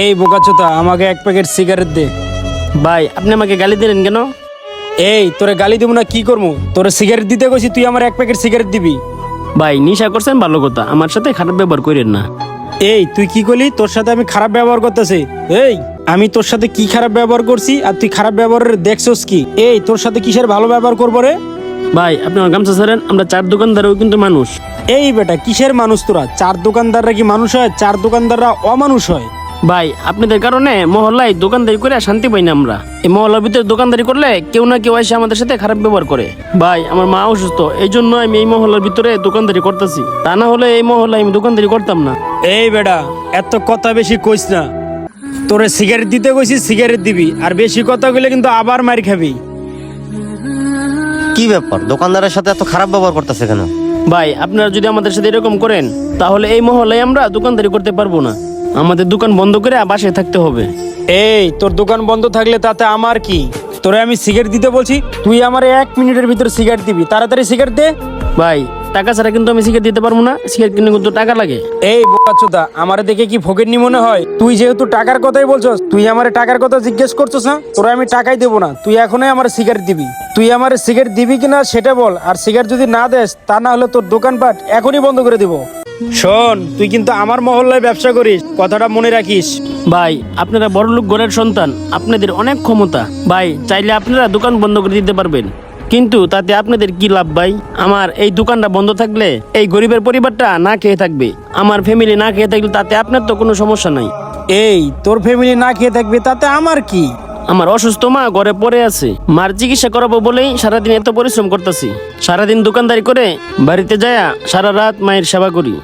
এই বোকাচোতা আমাকে এক প্যাকেট সিগারেট দে। ভাই আপনি আমাকে গালি দিলেন কেন? এই তোরে গালি দেবো না কি করব তোরে সিগারেট দিতে গেছি তুই আমার এক প্যাকেট সিগারেট দিবি। ভাই নিশা করছেন ভালো কথা আমার সাথে খারাপ ব্যবহার করেন না। এই তুই কি করলি তোর সাথে আমি খারাপ ব্যবহার করতেছি। এই আমি তোর সাথে কি খারাপ ব্যবহার করছি আর তুই খারাপ ব্যবহার দেখছস কি? এই তোর সাথে কিসের ভালো ব্যবহার করব রে? ভাই আপনি আমার গামছা ছাড়েন আমরা চার দোকানদারও কিন্তু মানুষ। এই বেটা কিসের মানুষ তোরা? চার দোকানদাররা কি মানুষ হয়? চার দোকানদাররা অমানুষ হয়। ভাই আপনাদের কারণে মহল্লায় দোকানদারি করে শান্তি পাই না আমরা। এই মহল্লার ভিতরে দোকানদারি করলে কেউ না কেউ এসে আমাদের সাথে খারাপ ব্যবহার করে। ভাই আমার মা অসুস্থ এই জন্য আমি এই মহল্লার ভিতরে দোকানদারি করতেছি। তা না হলে এই মহল্লায় আমি দোকানদারি করতাম না। এই বেটা এত কথা বেশি কইস না। তোরে সিগারেট দিতে কইছি সিগারেট দিবি আর বেশি কথা কইলে কিন্তু আবার মার খাবি। কি ব্যাপার? দোকানদারের সাথে এত খারাপ ব্যবহার করতেছে কেন? ভাই আপনারা যদি আমাদের সাথে এরকম করেন তাহলে এই মহল্লায় আমরা দোকানদারি করতে পারব না। আমাদের দোকান বন্ধ করে বাসে থাকতে হবে। এই তোর দোকান বন্ধ থাকলে তাতে আমার কি? তোরে আমি সিগারেট দিতে বলছি তুই আমার এক মিনিটের ভিতর সিগারেট দিবি। তাড়াতাড়ি সিগারেট দে। ভাই টাকা ছাড়া কিন্তু আমি সিগারেট দিতে পারব না। সিগারেট কিনে কিন্তু টাকা লাগে। এই বোকাচোদা আমার দেখে কি ফকিরনি মনে হয়? তুই যেহেতু টাকার কথাই বলছস তুই আমার টাকার কথা জিজ্ঞেস করছস না? তোরা আমি টাকাই দেবো না। তুই এখনই আমার সিগারেট দিবি। তুই আমার সিগারেট দিবি কিনা সেটা বল আর সিগারেট যদি না দেস তা না হলে তোর দোকানপাট এখনই বন্ধ করে দিব। শোন তুই কিন্তু আমার মহল্লায় ব্যবসা করিস কথাটা মনে রাখিস। ভাই আপনারা বড়লোক ঘরের সন্তান আপনাদের অনেক ক্ষমতা। ভাই চাইলে আপনারা দোকান বন্ধ করে দিতে পারবেন। কিন্তু তাতে আপনাদের কি লাভ ভাই? আমার এই দোকানটা বন্ধ থাকলে এই গরিবের পরিবারটা না খেয়ে থাকবে। আমার ফ্যামিলি না খেয়ে থাকলে তাতে আপনার তো কোনো সমস্যা নাই। এই তোর ফ্যামিলি না খেয়ে থাকবে তাতে আমার কি? আমার অসুস্থ মা ঘরে পড়ে আছে। মার চিকিৎসা করাবো বলেই সারাদিন এত পরিশ্রম করতেছি। সারাদিন দোকানদারি করে বাড়িতে যায়া সারা রাত মায়ের সেবা করি।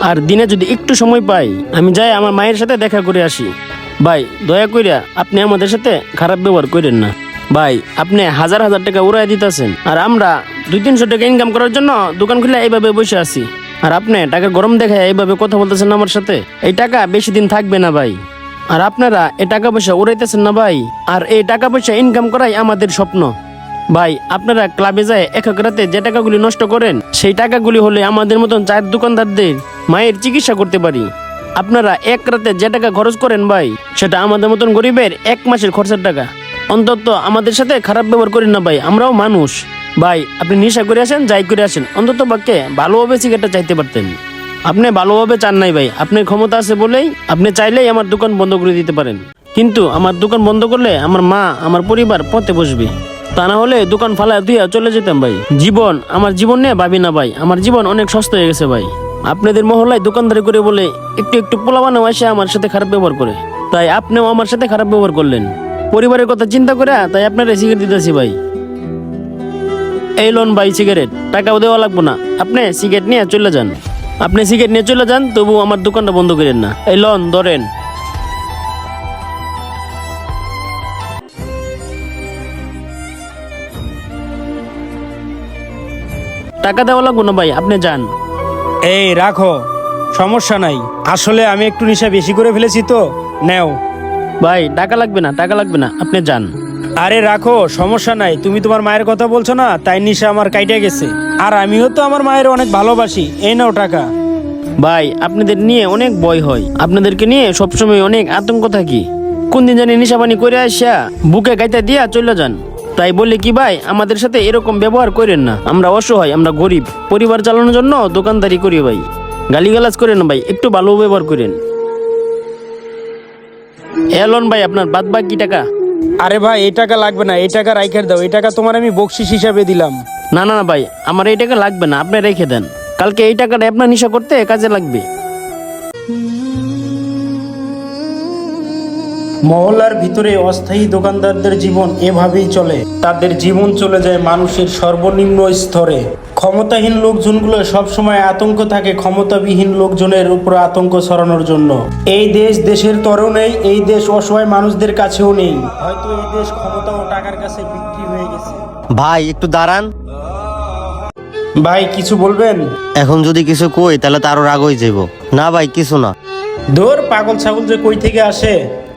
আর দিনে যদি একটু সময় পাই, আমি যাই আমার মায়ের সাথে দেখা করে আসি। ভাই, দয়া কইরা আপনি আমাদের সাথে খারাপ ব্যবহার করেন না। ভাই, আপনি হাজার হাজার টাকা উড়াই দিতেছেন। আর আমরা দুই তিনশো টাকা ইনকাম করার জন্য দোকান খুলে এইভাবে বসে আছি। আর আপনি টাকা গরম দেখায় এইভাবে কথা বলতেছেন আমার সাথে? এই টাকা বেশি দিন থাকবে না, ভাই। আর আপনারা এই টাকা পয়সা উড়াইতেছেন না, ভাই। আর এই টাকা পয়সা ইনকাম করাই আমাদের স্বপ্ন। ভাই, আপনারা ক্লাবে যায় এক রাতে যে টাকাগুলি নষ্ট করেন, সেই টাকাগুলি হলে আমাদের মতন চায়ের দোকানদারদের মায়ের চিকিৎসা করতে পারি। আপনারা এক রাতে যে টাকা খরচ করেন ভাই, সেটা আমাদের মতন গরিবের এক মাসের খরচের টাকা। অন্তত আমাদের সাথে খারাপ ব্যবহার করেন না ভাই, আমরাও মানুষ। ভাই, আপনি নেশা করে আসেন, যাই করে আসেন, অন্তত পক্ষে ভালোভাবে সিগারেটটা চাইতে পারতেন। আপনি ভালোভাবে চান নাই ভাই, আপনার ক্ষমতা আছে বলেই আপনি চাইলেই আমার দোকান বন্ধ করে দিতে পারেন। কিন্তু আমার দোকান বন্ধ করলে আমার মা, আমার পরিবার পথে বসবে। তা না হলে দোকান ফালা দুইয়া চলে যেতাম ভাই। জীবন, আমার জীবন নিয়ে ভাবি না ভাই, আমার জীবন অনেক সস্তা হয়ে গেছে ভাই। আপনাদের মহল্লায় দোকানদারি করে বলে একটু একটু পোলাবানো এসে আমার সাথে খারাপ ব্যবহার করে। তাই আপনিও আমার সাথে খারাপ ব্যবহার করলেন। পরিবারের কথা চিন্তা করে তাই আপনার সিগারেট দিতেছি ভাই। এই লোন ভাই, সিগারেট। টাকাও দেওয়া লাগবো না। আপনি সিগারেট নিয়ে চলে যান। আপনি সিগারেট নিয়ে চলে যান, তবু আমার দোকানটা বন্ধ করেন না। এই লোন, ধরেন। টাকা দেওয়া লাগবো না ভাই, আপনি যান। এই রাখো। সমস্যা নাই। আসলে আমি একটু নেশা বেশি করে ফেলেছি তো। নেও। ভাই টাকা লাগবে না টাকা লাগবে না। আপনি যান। আরে রাখো। সমস্যা নাই। তুমি তোমার মায়ের কথা বলছো না তাই নিশা আমার কাইটা গেছে। আর আমিও তো আমার মায়ের অনেক ভালোবাসি। এই নাও টাকা। ভাই আপনাদের নিয়ে অনেক ভয় হয়। আপনাদেরকে নিয়ে সবসময় অনেক আতঙ্ক থাকি। কোন দিন জানি নিশাবানি করে আসিয়া বুকে গাইতে দিয়া চলে যান। তাই বলে কি ভাই আমাদের সাথে এরকম ব্যবহার করেন না। আমরা অসহায় আমরা গরিব। পরিবার চালানোর জন্য দোকানদারি করি ভাই। গালিগালাজ করেন না ভাই একটু ভালো ব্যবহার করেন। এলন ভাই আপনার বাদ বাকি টাকা? আরে ভাই এই টাকা লাগবে না এই টাকা রাইখার দাও এই টাকা তোমার আমি বকশিস হিসাবে দিলাম। না না না ভাই আমার এই টাকা লাগবে না আপনি রেখে দেন। কালকে এই টাকাটা আপনার নিশা করতে কাজে লাগবে। মহল্লার ভিতরে অস্থায়ী দোকানদারদের জীবন এভাবেই চলে। তাদের জীবন চলে যায় মানুষের সর্বনিম্ন স্তরে। ক্ষমতাহীন লোকজনগুলো সবসময় আতঙ্ক থাকে ক্ষমতাবিহীন লোকজনের উপর আতঙ্ক ছড়ানোর জন্য। এই দেশ দেশের তরেও নেই এই দেশ অসহায় মানুষদের কাছেও নেই। হয়তো এই দেশ ক্ষমতা ও টাকার কাছে বিক্রি হয়ে গেছে। ভাই একটু দাঁড়ান। ভাই কিছু বলবেন? এখন যদি কিছু কই তাহলে তো আরও রাগ হয়ে যাইব। না ভাই কিছু না। ধর পাগল ছাগল যে কই থেকে আসে?